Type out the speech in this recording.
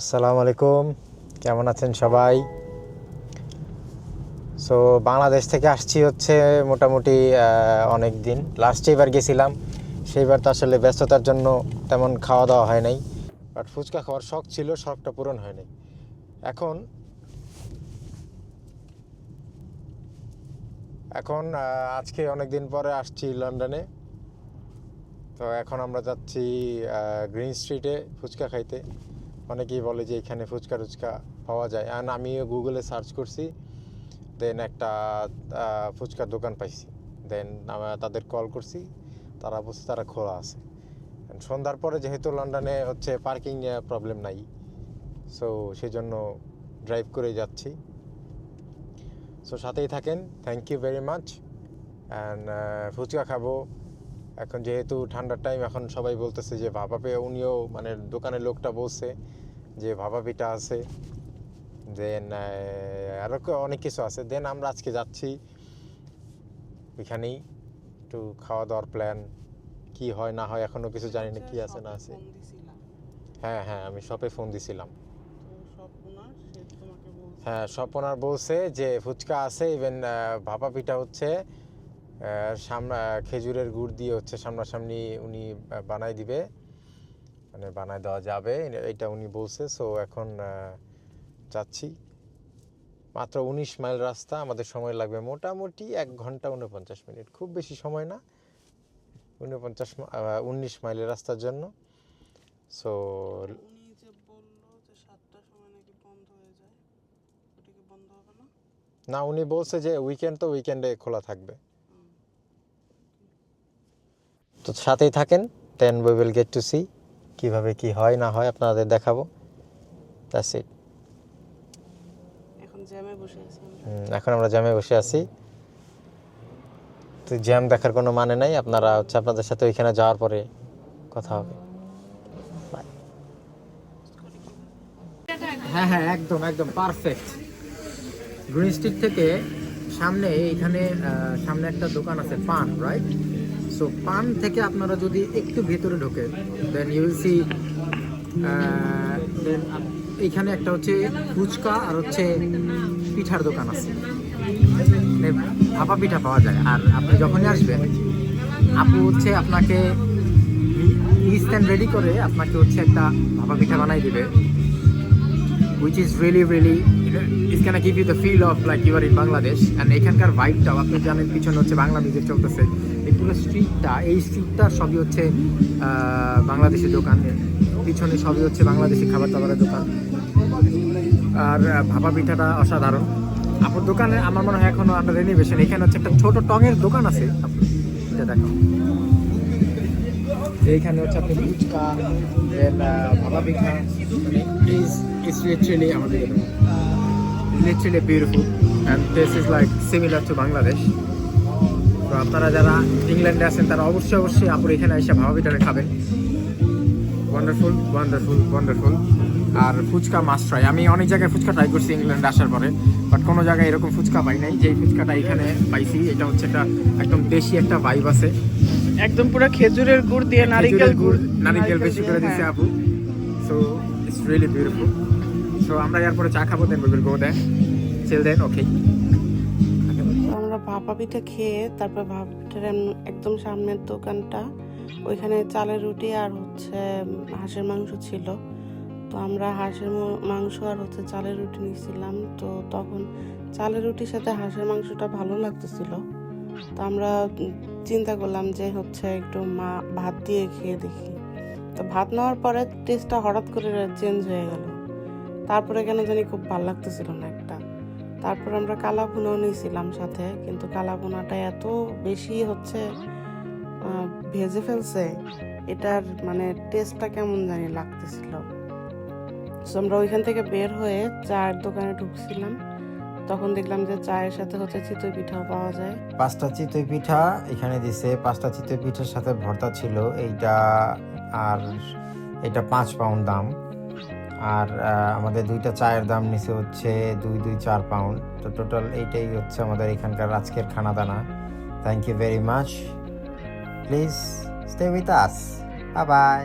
আসসালামু আলাইকুম। কেমন আছেন সবাই? সো বাংলাদেশ থেকে আসছি হচ্ছে মোটামুটি অনেক দিন লাস্টে এবার গেছিলাম সেইবার তো আসলে ব্যস্ততার জন্য তেমন খাওয়া দাওয়া হয় নাই। বাট ফুচকা খাওয়ার শখ ছিল, শখটা পূরণ হয় নাই। এখন এখন আজকে অনেক দিন পরে আসছি লন্ডনে। তো এখন আমরা যাচ্ছি গ্রিন স্ট্রিটে ফুচকা খাইতে। অনেকেই বলে যে এখানে ফুচকা টুচকা পাওয়া যায়। আর আমিও গুগলে সার্চ করছি দেন একটা ফুচকার দোকান পাইছি। দেন তাদের কল করছি, তারা বলছে তারা খোলা আছে। সন্ধ্যার পরে যেহেতু লন্ডনে হচ্ছে পার্কিং প্রবলেম নাই সো সেই জন্য ড্রাইভ করে যাচ্ছি। সো সাথেই থাকেন thank you very much and fuchka খাব। এখন যেহেতু ঠান্ডার টাইম এখন সবাই বলতেছে যে ভাপা উনিও মানে দোকানের লোকটা বলছে যে ভাপা পিঠা আছে দেন আরও অনেক কিছু আছে। দেন আমরা আজকে যাচ্ছি ওইখানেই একটু খাওয়া দাওয়ার প্ল্যান কি হয় না হয় এখনও কিছু জানি না কি আছে না আছে। হ্যাঁ হ্যাঁ আমি শপে ফোন দিছিলাম। হ্যাঁ স্বপনার বলছে যে ফুচকা আছে ইভেন ভাপা পিঠা হচ্ছে সামনা খেজুরের গুড় দিয়ে হচ্ছে সামনাসামনি উনি বানাই দিবে। মানে বানায় দেওয়া যাবে। এটা উনি বলছে সো এখন যাচ্ছি। মাত্র উনিশ মাইল রাস্তা আমাদের সময় লাগবে মোটামুটি এক ঘণ্টা উনপঞ্চাশ মিনিট। খুব বেশি সময় না উনপঞ্চাশ উনিশ মাইলের রাস্তার জন্য। সো না? উনি বলছে যে উইকেন্ড তো উইকেন্ডে খোলা থাকবে। তো সাথেই থাকেন। Then we will get to see কীভাবে কি হয় না হয় আপনাদের দেখাবো। দ্যাটস ইট এখন বসে আছি আমরা। এখন আমরা জ্যামে বসে আছি। তো জ্যাম দেখার কোনো মানে নাই। আপনারা হচ্ছে আপনাদের সাথে ওইখানে যাওয়ার পরে কথা হবে। হ্যাঁ হ্যাঁ একদম একদম পারফেক্ট গ্রিন স্ট্রিট থেকে সামনে এখানে আহ, সামনে একটা দোকান আছে পান রাইট সো পান থেকে আপনারা যদি একটু ভেতরে ঢোকেন then you will see then এইখানে একটা হচ্ছে ফুচকা আর হচ্ছে পিঠার দোকান আছে। মানে ভাপা পিঠা পাওয়া যায়। আর আপনি যখনই আসবেন, আপু হচ্ছে আপনাকে ইনস্ট্যান্ট রেডি করে আপনাকে হচ্ছে একটা ভাপা পিঠা বানাই দিবে, which is really really it's gonna give you the feel of, like, you are in Bangladesh, and এখানকার ভাইবটাও আপনি জানেন পিছনে হচ্ছে বাংলা মিউজিক চলতেছে। এই পুরো স্ট্রিটটা এই স্ট্রিটটা সবই হচ্ছে বাংলাদেশি দোকান। পিছনে সবই হচ্ছে বাংলাদেশি খাবার দাবারের দোকান। আর ভাপা পিঠাটা অসাধারণ। আপনার দোকানে আমার মনে হয় এখনও আন্ডার রেনিভেশন এখানে হচ্ছে একটা ছোট টঙের দোকান আছে। আপনি এটা দেখো। এইখানে হচ্ছে আপনি fuchka then bhapa pitha is it's literally আমাদের literally beautiful and this is like similar to Bangladesh তো আপনারা যারা ইংল্যান্ডে আছেন তারা অবশ্যই অবশ্যই আপুর এখানে এসে ভাপা পিঠাটা খাবেন। ওয়ান্ডারফুল ওয়ান্ডারফুল ওয়ান্ডারফুল আর ফুচকা মাস্ট ট্রাই আমি অনেক জায়গায় ফুচকা ট্রাই করছি ইংল্যান্ডে আসার পরে। বাট কোনো জায়গায় এরকম ফুচকা পাই নাই। যেই ফুচকাটা এখানে পাইছি এটা হচ্ছে একটা একদম দেশি একটা ভাইব আছে। একদম পুরো খেজুরের গুড় দিয়ে নারকেল গুড় নারিকেল বেশি করে দিছে হ্যাঁ। আপু। So it's really beautiful so আমরা এরপরে চা খাব দেন উই উইল গো দেন চিল দেন ওকে আমরা ভাপা পিঠা খেয়ে তারপর ভাপা একদম সামনের দোকানটা, ওইখানে চালের রুটি আর হচ্ছে হাঁসের মাংস ছিল। তো আমরা হাঁসের মাংস আর হচ্ছে চালের রুটি নিয়েছিলাম। তো তখন চালের রুটির সাথে হাঁসের মাংসটা ভালো লাগতেছিল। তো আমরা চিন্তা করলাম যে হচ্ছে একটু মা, ভাত দিয়ে খেয়ে দেখি। তো ভাত নেওয়ার পরে টেস্টটা হঠাৎ করে চেঞ্জ হয়ে গেল। তারপরে কেন জানি খুব ভালো লাগতেছিল না একটা। তারপর আমরা কালা ভুনাও নিয়েছিলাম সাথে, কিন্তু কালা ভুনাটা এত বেশি হচ্ছে ভেজে ফেলছে, এটার মানে টেস্টটা কেমন জানি লাগতেছিল। So আমরা ওইখান থেকে বের হয়ে চায়ের দোকানে ঢুকছিলাম। তখন দেখলাম যে চায়ের সাথে হচ্ছে চিতই পিঠাও পাওয়া যায়। পাঁচটা চিতই পিঠা, এখানে দিছে পাঁচটা চিতই পিঠার সাথে ভর্তা ছিল, এইটা আর এটা পাঁচ পাউন্ড দাম। আর আমাদের দুইটা চায়ের দাম নিচে হচ্ছে দুই দুই, চার পাউন্ড। তো টোটাল এইটাই হচ্ছে আমাদের এখানকার আজকের খানা দানা thank you very much please stay with us bye